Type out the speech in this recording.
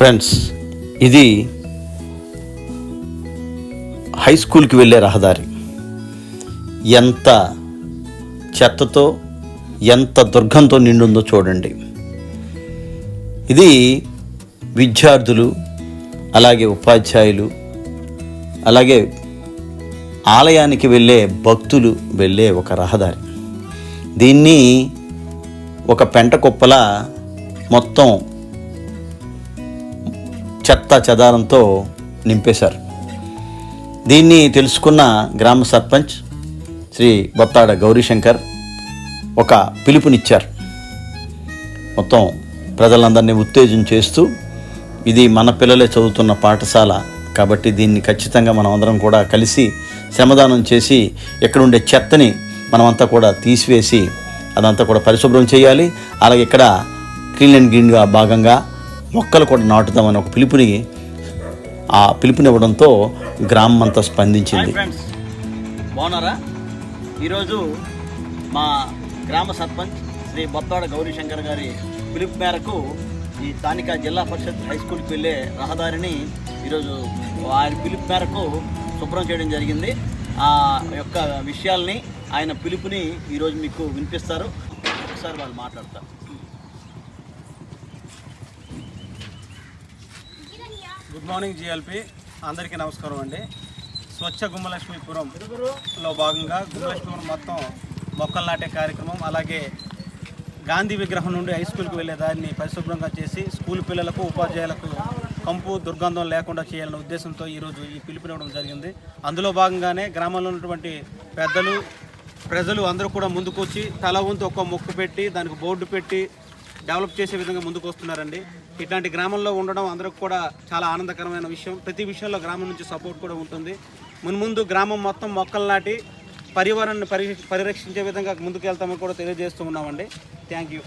Friends ఇది high స్కూల్కి వెళ్ళే రహదారి. ఎంత చెత్తతో ఎంత దుర్గంతో నిండుందో చూడండి. ఇది విద్యార్థులు అలాగే ఉపాధ్యాయులు అలాగే ఆలయానికి వెళ్ళే భక్తులు వెళ్ళే ఒక రహదారి. దీన్ని ఒక పెంట కుప్పలా మొత్తం చెత్త చెదారంతో నింపేశారు. దీన్ని తెలుసుకున్న గ్రామ సర్పంచ్ శ్రీ బొత్తాడ గౌరీశంకర్ ఒక పిలుపునిచ్చారు. మొత్తం ప్రజలందరినీ ఉత్తేజం చేస్తూ ఇది మన పిల్లలే చదువుతున్న పాఠశాల కాబట్టి దీన్ని ఖచ్చితంగా మనం అందరం కూడా కలిసి శ్రమదానం చేసి ఇక్కడ ఉండే చెత్తని మనమంతా కూడా తీసివేసి అదంతా కూడా పరిశుభ్రం చేయాలి. అలాగే ఇక్కడ క్లీన్ అండ్ గ్రీన్గా భాగంగా మొక్కలు కూడా నాటుదామని ఒక పిలుపుని ఆ పిలుపునివ్వడంతో గ్రామం అంతా స్పందించింది. ఫ్రెండ్స్ బాగున్నారా? ఈరోజు మా గ్రామ సర్పంచ్ శ్రీ బొత్తాడ గౌరీశంకర్ గారి పిలుపు మేరకు ఈ స్థానిక జిల్లా పరిషత్ హై స్కూల్కి వెళ్ళే రహదారిని ఈరోజు ఆయన పిలుపు మేరకు శుభ్రం చేయడం జరిగింది. ఆ యొక్క విషయాల్ని ఆయన పిలుపుని ఈరోజు మీకు వినిపిస్తారు. ఒకసారి వాళ్ళు మాట్లాడతారు. Good morning GLP. అందరికీ నమస్కారం అండి. స్వచ్ఛ గుమ్మలక్ష్మీపురంలో భాగంగా గుమ్మలక్ష్మీపురం మొత్తం మొక్కలు నాటే కార్యక్రమం అలాగే గాంధీ విగ్రహం నుండి హై స్కూల్కి వెళ్ళే దాన్ని పరిశుభ్రంగా చేసి స్కూల్ పిల్లలకు ఉపాధ్యాయులకు కంపు దుర్గంధం లేకుండా చేయాలనే ఉద్దేశంతో ఈరోజు ఈ పిలుపునివ్వడం జరిగింది. అందులో భాగంగానే గ్రామంలో ఉన్నటువంటి పెద్దలు ప్రజలు అందరూ కూడా ముందుకు వచ్చి తల వంతు ఒక్క మొక్కు పెట్టి దానికి బోర్డు పెట్టి డెవలప్ చేసే విధంగా ముందుకు వస్తున్నారండి. ఇట్లాంటి గ్రామంలో ఉండడం అందరికి కూడా చాలా ఆనందకరమైన విషయం. ప్రతి విషయంలో గ్రామం నుంచి సపోర్ట్ కూడా ఉంటుంది. మున్ముందు గ్రామం మొత్తం మొక్కలు నాటి పర్యావరణాన్ని పరి పరిరక్షించే విధంగా ముందుకు వెళ్తామని కూడా తెలియజేస్తూ ఉన్నామండి. Thank you.